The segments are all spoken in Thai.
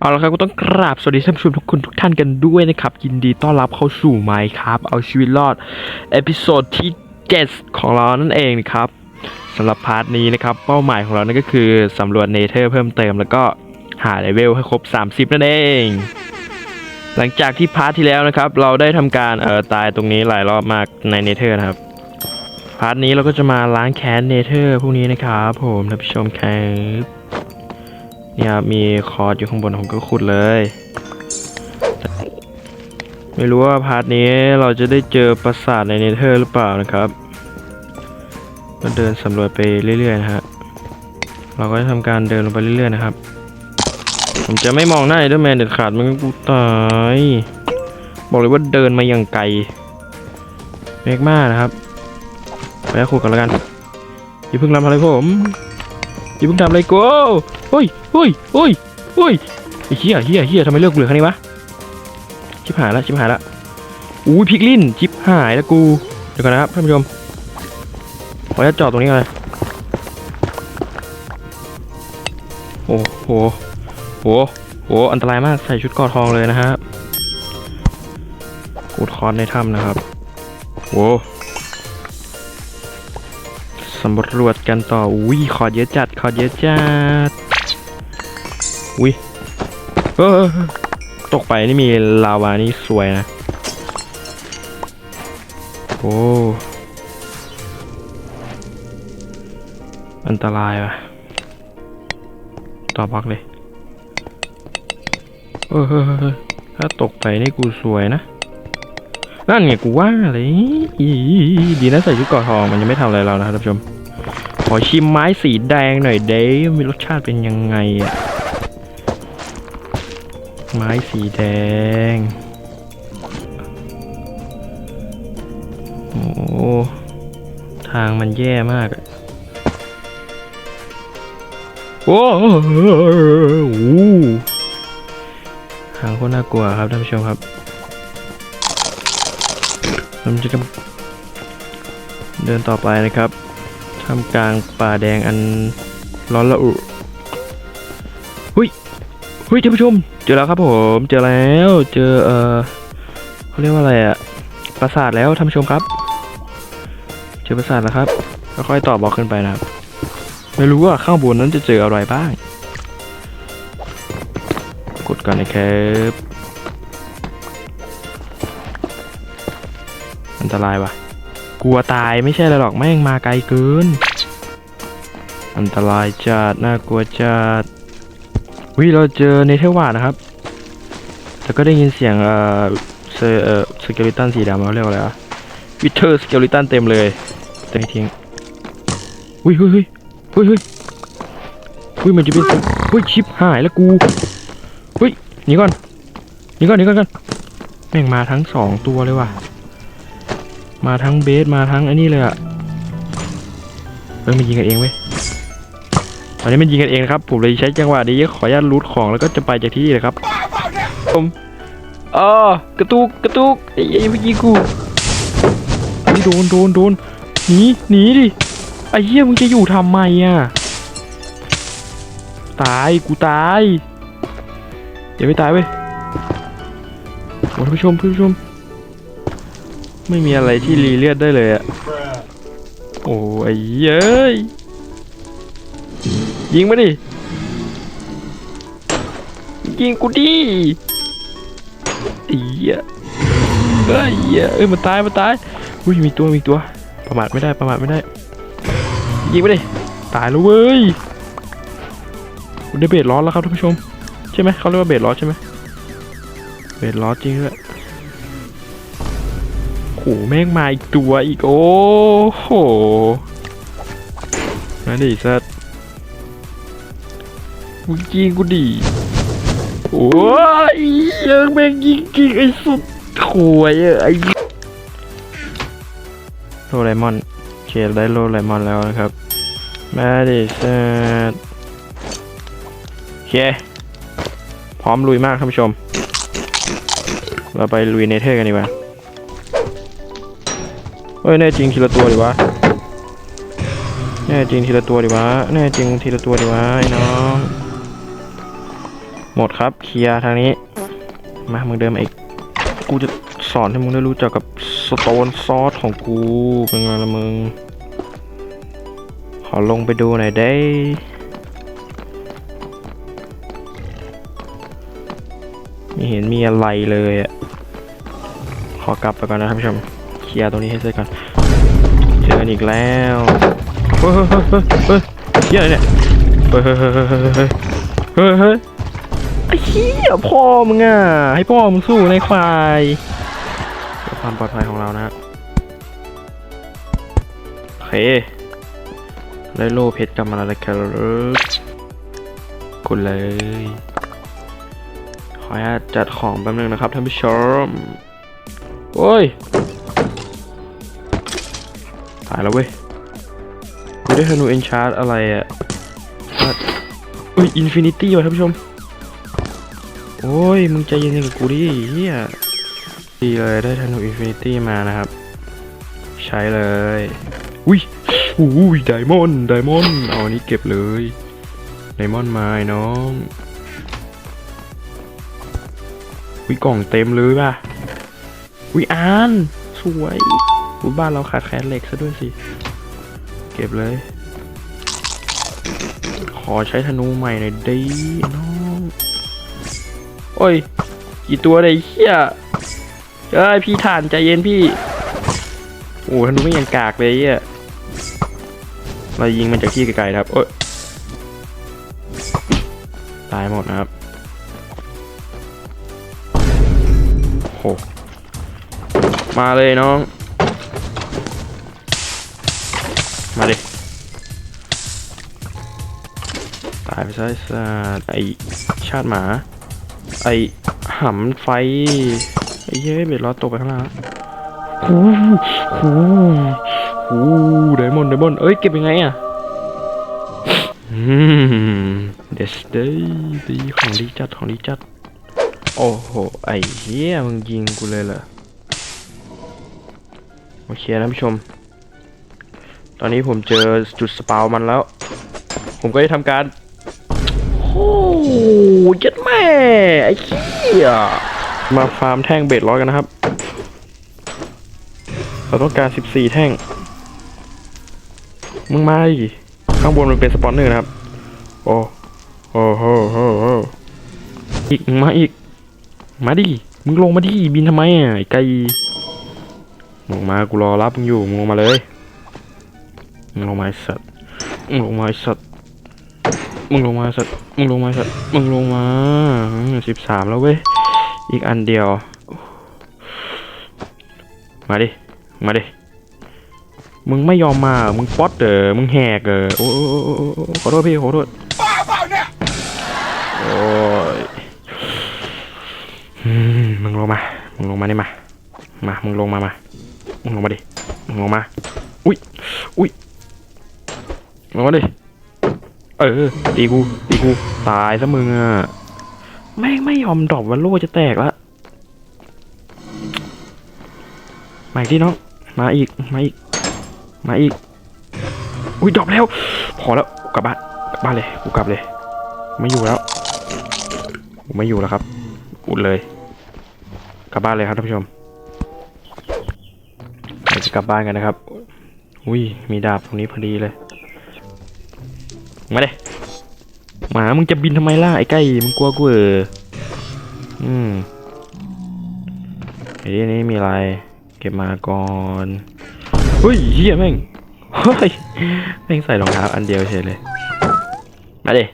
เอาละครับก็ต้องกราบสวัสดีท่านผู้ชมทุกคนทุกท่านกันด้วยนะครับ ยินดีต้อนรับเข้าสู่ไมค์ครับ เอาชีวิตรอด เอพิโซดที่ 7 ของเรานั่นเองนะครับสำหรับพาร์ทนี้นะครับ เป้าหมายของเรานั่นก็คือสำรวจเนเธอร์เพิ่มเติมแล้วก็หาเลเวลให้ครบ 30 นั่นเอง หลังจากที่พาร์ทที่แล้วนะครับ เราได้ทำการเอ่อตายตรงนี้หลายรอบมากในเนเธอร์นะครับ พาร์ทนี้เราก็จะมาล้างแค้นเนเธอร์พวกนี้นะครับ ผมท่านผู้ชมครับ เนี่ยมีคอร์ดอยู่ข้างบนผมก็ขุดเลย ไม่รู้ว่าพาร์ทนี้เราจะได้เจอปราสาทในเนเธอร์หรือเปล่านะครับก็เดินสำรวจไปเรื่อยๆนะฮะเราก็จะทำการเดินลงไปเรื่อยๆนะครับ ผมจะไม่มองหน้าเดอร์แมนเด็ดขาดมันก็กูตายบอกเลยว่าเดินมาอย่างไกลเมกมากนะครับไปขุดกันแล้วกันอย่าเพิ่งทำอะไรผม อย่าเพิ่งทำอะไรกูเฮ้ยเฮ้ยเฮ้ยเฮ้ยไอ้เหี้ยเหี้ยเหี้ยทำไมเลือกเหลือแค่นี้วะชิบหายละชิบหายละอุ้ยพลิกลิ้นชิบหายแล้วกูเดี๋ยวก่อนนะครับท่านผู้ชมขอจะจอดตรงนี้ก่อนเลยโอ้โหโหโหอันตรายมากใส่ชุดกอทองเลยนะครับกูดคอนในถ้ำนะครับโห สำรวจกันต่ออุ้ยขอเยอะจัดขอเยอะจัดอุ้ยเออตกไปนี่มีลาวานี่สวยนะ โอ้อันตรายว่ะ ต่อบล็อกเลย เออเฮ้ยเฮ้ยเฮ้ยถ้าตกไปนี่กูสวยนะ นั่นไงกูว่าเลยอีดีนะใส่ชุดเกราะทองมันยังไม่ทำอะไรเรานะครับท่านผู้ชม ขอชิมไม้สีแดงหน่อยเด้มีรสชาติเป็นยังไงอะไม้สีแดง โอ้ทางมันแย่มากอะโอ้โหทางโคตรน่ากลัวครับท่านผู้ชมครับ ผมจะเดินต่อไปนะครับท่ามกลางป่าแดงอันร้อนระอุหุยหุยท่านผู้ชม เจอแล้วครับผม เจอแล้ว เจอเออเขาเรียกว่าอะไรอะปราสาทแล้วท่านผู้ชมครับ เจอปราสาทแล้วครับค่อยๆต่อบล็อกขึ้นไปนะครับ ไม่รู้ว่าข้างบนนั้นจะเจออะไรบ้าง กดก่อนนะครับ นตรายว่ะ กลัวตายไม่ใช่หรอกแม่งมาไกลเกิน อันตรายจัดน่ากลัวจัดวิเราเจอเนเธอร์วาร์ดนะครับแล้วก็ได้ยินเสียงเอ่อเซเอ่อสเกลิตันสีดำเขาเรียกว่าอะไรอะวิเทอร์สเกลิตันเต็มเลยแต่ไม่ทิ้งอุ้ยเฮ้ยเฮ้ยเฮ้ยเฮ้ยเฮ้ยมันจะเป็นเฮ้ยชิปหายแล้วกูเฮ้ยหนีก่อนหนีก่อนหนีก่อนก่อนแม่งมาทั้งสองตัวเลยว่ะ มาทั้งเบสมาทั้งอันนี้เลยอะเฮ้ยมันยิงกันเองเว้ยตอนนี้มันยิงกันเองนะครับ ผมเลยใช้จังหวะนี้ขออนุญาตรูทของแล้วก็จะไปจากที่นี่เลยครับผมอ๋อกระตุกกระตุกไอ้ไอ้เมื่อกี้กูนี่โดนโดนโดนหนีหนีดิไอ้เหี้ยมึงจะอยู่ทำไมอะตายกูตายอย่าไม่ตายเว้ยโอ้ท่านผู้ชมท่านผู้ชม ไม่มีอะไรที่รีเลือดได้เลยอะโอ้ไอ้เย้ยยิงมาดิ ยิงกูดิไอ้เหี้ยเอ้ยเอ้ยมันตายมันตายอุ้ยมีตัวมีตัว ประมาทไม่ได้ประมาทไม่ได้ ยิงมาดิ ตายแล้วเว้ยได้เบรดร้อนแล้วครับท่านผู้ชม ใช่ไหมเขาเรียกว่าเบรดร้อนใช่ไหมเบรดร้อนจริงด้วย แม่งมาอีกตัวอีก โอ้โหนั่นดิสัตว์มึงยิงกูดิโอ้ยยังแม่งยิงกิงไอ้สุดโวยอะไอ้โลไลมอนเคได้โลไลมอนแล้วนะครับมาดิสัตว์โอเค พร้อมลุยมากท่านผู้ชม เราไปลุยเนเธอร์กันดีกว่า เฮ้ยแน่จริงทีละตัวดีวะแน่จริงทีละตัวดีวะแน่จริงทีละตัวดีวะไอ้น้องหมดครับเคลียร์ทางนี้ มามึงเดินมาอีก กูจะสอนให้มึงได้รู้จักกับสโตนซอสของกูเป็นไงละมึง ขอลงไปดูหน่อยได้ไม่เห็นมีอะไรเลยอะ ขอกลับไปก่อนนะท่านผู้ชม เคลียร์ตรงนี้ให้เสร็จก่อนเจอกันอีกแล้วเฮ้ยเฮ้ยเฮ้ยเฮ้ยเฮ้ยเหี้ยอะไรเนี่ยเฮ้ยเฮ้ยเฮ้ยเฮ้ยเฮ้ยไอ้เหี้ยพ่อมึงอะให้พ่อมึงสู้ในควายเพื่อความปลอดภัยของเรานะโอเคได้โล่เพชรกลับมาแล้วครับกดเลย ขออนุญาตจัดของแป๊บนึงนะครับท่านผู้ชมโอ้ย ตายแล้วเว้ยกูได้ธนูเอนชาร์ดอะไรอะอะอุ้ยอินฟินิตี้ว่ะท่านผู้ชม โอ้ย มึงใจเย็นๆกับกูดิเฮียดีเลยได้ธนูอินฟินิตี้มานะครับ ใช้เลย อุ้ยอุ้ยไดมอนด์ไดมอนด์เอาอันนี้เก็บเลยไดมอนด์มาไอ้น้องวิกล่องเต็มเลยป่ะวิอาน สวย อุบ้านเราขาดแคลนเหล็กซะด้วยสิ เก็บเลย ขอใช้ธนูใหม่หน่อยดิน้องโอ้ย กี่ตัวเลยเฮียเอ้ยพี่ฐานใจเย็นพี่โอ้ธนูไม่ยังกากเลยเฮียเรายิงมันจากที่ไกลๆครับ โอ้ยตายหมดนะครับโหมาเลยน้อง มาดิ ตายไปซะไอ้สัตว์ไอชาติหมา ไอหำไฟ ไอ้เย้เบ็ดรอตกไปข้างล่างหูหูหูไดมอนด์ไดมอนด์เอ้ย เก็บยังไงอะเดสเดย์ดีของดีจัดของดีจัด โอ้โห ไอ้เหี้ยมึงยิงกูเลยเหรอ โอเคท่านผู้ชม ตอนนี้ผมเจอจุดสปาวมันแล้ว ผมก็ได้ทำการ โอ้ยยัดแม่ไอ้เหี้ยมาฟาร์มแท่งเบ็ดร้อยกันนะครับ เราต้องการ 14 แท่ง มึงมาดิข้างบนมันเป็นสปอนเนอร์นะครับ โอ้โอ้โหโหโหอีกมาอีก มาดิ มึงลงมาดิ บินทำไมอะไอ้ไก่มึงมา กูรอรับมึงอยู่ มึงลงมาเลย มึงลงมาไอ้สัตว์มึงลงมาไอ้สัตว์มึงลงมาไอ้สัตว์มึงลงมาไอ้สัตว์มึงลงมาสิบสามแล้วเว้ยอีกอันเดียว มาดิมาดิมึงไม่ยอมมา มึงป๊อตเด้อมึงแหกเด้อโอ้โอ้โอ้โอ้โอ้ขอโทษพี่ขอโทษโอ้ยอืมมึงลงมา มึงลงมานี่มา มา มึงลงมามา มึงลงมาดิ มึงลงมา อุ้ย อุ้ยลง มาดิ เออ ตีกู ตีกู ตายซะมึงอะ แม่งไม่ยอมดรอปวันโลจะแตกละมาอีกที่น้อง มาอีก มาอีก มาอีก อุ้ยดรอปแล้ว พอแล้ว กลับบ้าน กลับบ้านเลย กูกลับเลย ไม่อยู่แล้ว กูไม่อยู่แล้วครับ อุดเลย กลับบ้านเลยครับท่านผู้ชมเราจะกลับบ้านกันนะครับ อุ้ย มีดาบตรงนี้พอดีเลย มาเด้หมามึงจะบินทำไมล่ะไอ้ไก่มึงกลัวกูเอออืมไอ้นี่นี่มีอะไร เก็บมาก่อนเฮ้ยเฮียแม่งเฮ้ยแม่งใส่รองเท้าอันเดียวเฉยเลยมาเด้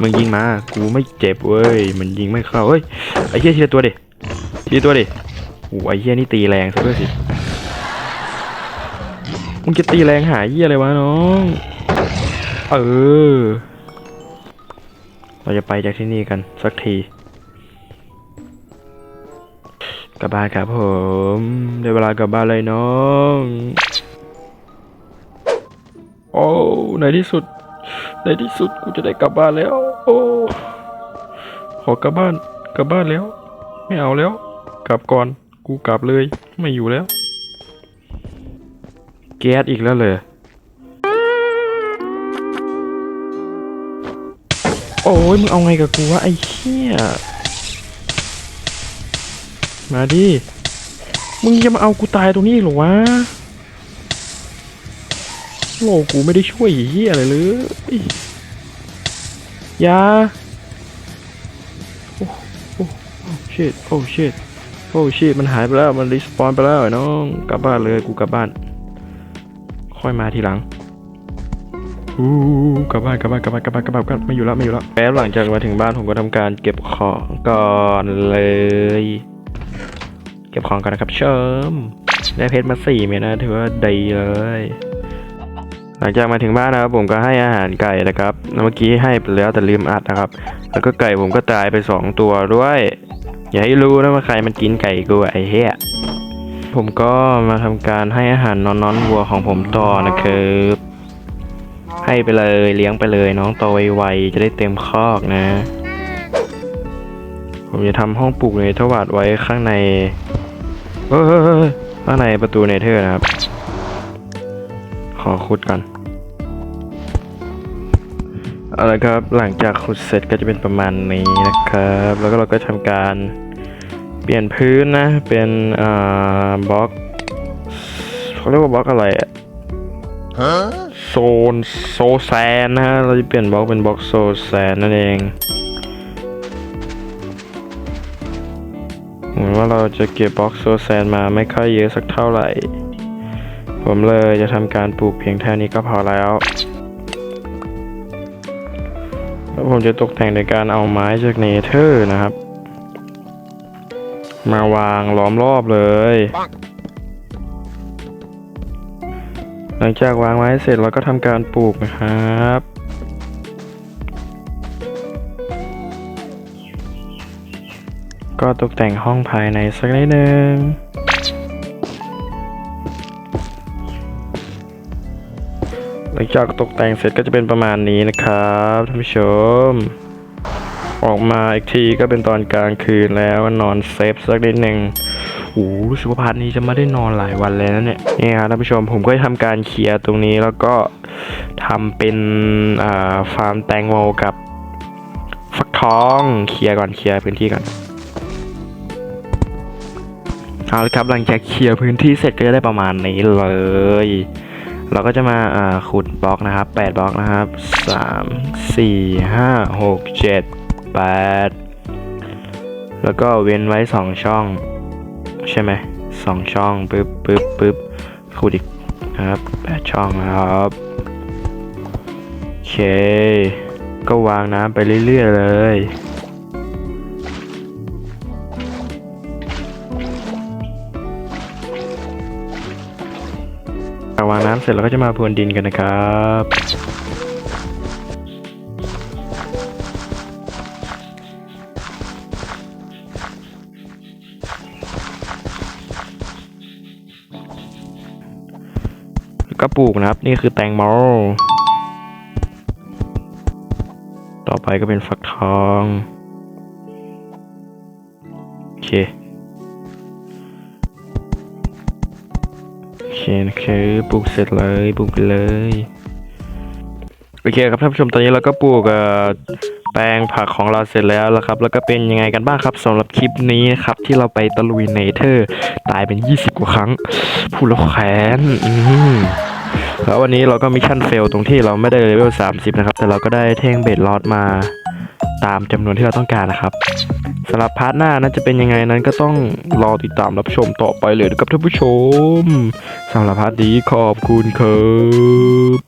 มึงยิงมา กูไม่เจ็บเว้ย มันยิงไม่เข้าเฮ้ย ไอ้เฮียทีละตัวดิทีละตัวดิโอ้ไอ้เฮียนี่ตีแรงซะด้วยสิ มึงจะตีแรงหาเฮียอะไรวะน้อง เออ เราจะไปจากที่นี่กันสักทีกลับบ้านครับผมได้เวลากลับบ้านเลยน้อง โอ้ในที่สุด ในที่สุดกูจะได้กลับบ้านแล้ว โอ้ขอกลับบ้านกลับบ้านแล้ว ไม่เอาแล้ว กลับก่อน กูกลับเลย ไม่อยู่แล้ว แก๊สอีกแล้วเลย โอ้ยมึงเอาไงกับกูวะไอ้เหี้ย มาดิ มึงจะมาเอากูตายตรงนี้เหรอวะโลกูไม่ได้ช่วยเหี้ยอะไรเลยอยาโอ้โอ้โอ้ชิตโอ้ชิตโอ้ชิตมันหายไปแล้ว มันรีสปอนไปแล้วไอ้น้อง กลับบ้านเลย กูกลับบ้าน ค่อยมาทีหลัง อู้กลับบ้านกลับบ้านกลับบ้านกลับบ้านกลับบ้านกลับบ้านไม่อยู่แล้วไม่อยู่แล้วแล้วหลังจากมาถึงบ้านผมก็ทำการเก็บของก่อนเลย เก็บของก่อนนะครับเชิมได้เพชรมาสี่เม็ดนะ ถือว่าดีเลย หลังจากมาถึงบ้านนะครับ ผมก็ให้อาหารไก่นะครับเมื่อกี้ให้ไปแล้วแต่ลืมอัดนะครับ แล้วก็ไก่ผมก็ตายไปสองตัวด้วย อย่าให้รู้นะว่าใครมันกินไก่กูไอ้เหี้ยผมก็มาทำการให้อาหารนอนนอนๆวัวของผมต่อนะครับ ให้ไปเลยเลี้ยงไปเลยน้องโตไวๆจะได้เต็มคอกนะ ผมจะทำห้องปลูกเนเธอร์วาดไว้ข้างในเออข้างในประตูเนเธอร์นะครับ ขอขุดก่อนเอาละครับหลังจากขุดเสร็จก็จะเป็นประมาณนี้นะครับ แล้วก็เราก็ทำการเปลี่ยนพื้นนะ เป็นอ่าบล็อกเขาเรียกว่าบล็อกอะไรอะ โซนโซแซนนะฮะ เราจะเปลี่ยนบล็อกเป็นบล็อกโซแซนนั่นเองเหมือนว่าเราจะเก็บบล็อกโซแซนมาไม่ค่อยเยอะสักเท่าไหร่ ผมเลยจะทำการปลูกเพียงแค่นี้ก็พอแล้ว แล้วผมจะตกแต่งในการเอาไม้จากเนเธอร์นะครับ มาวางล้อมรอบเลย ลังจากวางไว้เสร็จเราก็ทำการปลูกนะครับก็ตกแต่งห้องภายในสักนิดนึง หลังจากตกแต่งเสร็จก็จะเป็นประมาณนี้นะครับท่านผู้ชม ออกมาอีกทีก็เป็นตอนกลางคืนแล้วนอนเซฟสักนิดหนึ่ง โอ้โหรู้สึกว่าพาร์ทนี้จะไม่ได้นอนหลายวันเลยนะเนี่ยนี่ครับท่านผู้ชมผมก็จะทำการเคลียร์ตรงนี้แล้วก็ทำเป็นฟาร์มแตงโมกับฟักทองเคลียร์ก่อนเคลียร์พื้นที่ก่อนเอาละครับหลังจากเคลียร์พื้นที่เสร็จก็จะได้ประมาณนี้เลย เราก็จะมาอ่าขุดบล็อกนะครับ8บล็อกนะครับ3 4 5 6 7 8 แล้วก็เว้นไว้ 2 ช่อง ใช่ไหมสองช่องปึ๊บปึ๊บปึ๊บคูดอีกครับแปดช่องนะครับโอเค ก็วางน้ำไปเรื่อยๆเลยวางน้ำเสร็จเราก็จะมาพรวนดินกันนะครับ ก็ปลูกนะครับ นี่คือแตงโมต่อไปก็เป็นฟักทอง โอเค โอเคนะครับปลูกเสร็จเลยปลูกไปเลย โอเคครับท่านผู้ชมตอนนี้เราก็ปลูกแปลงผักของเราเสร็จแล้วแล้วครับ แล้วก็เป็นยังไงกันบ้างครับสำหรับคลิปนี้นะครับ ที่เราไปตะลุยเนเธอร์ ตายเป็น 20 กว่าครั้งพูดแล้วแค้นอืม แล้ววันนี้เราก็มิชชั่นเฟลตรงที่เราไม่ได้เลเวล 30 นะครับ แต่เราก็ได้เท่งเบดลอดมาตามจำนวนที่เราต้องการนะครับสำหรับพาร์ทหน้านั้นจะเป็นยังไงนั้นก็ต้องรอติดตามรับชมต่อไปเลยนะครับท่านผู้ชมสำหรับพาร์ทนี้ขอบคุณครับ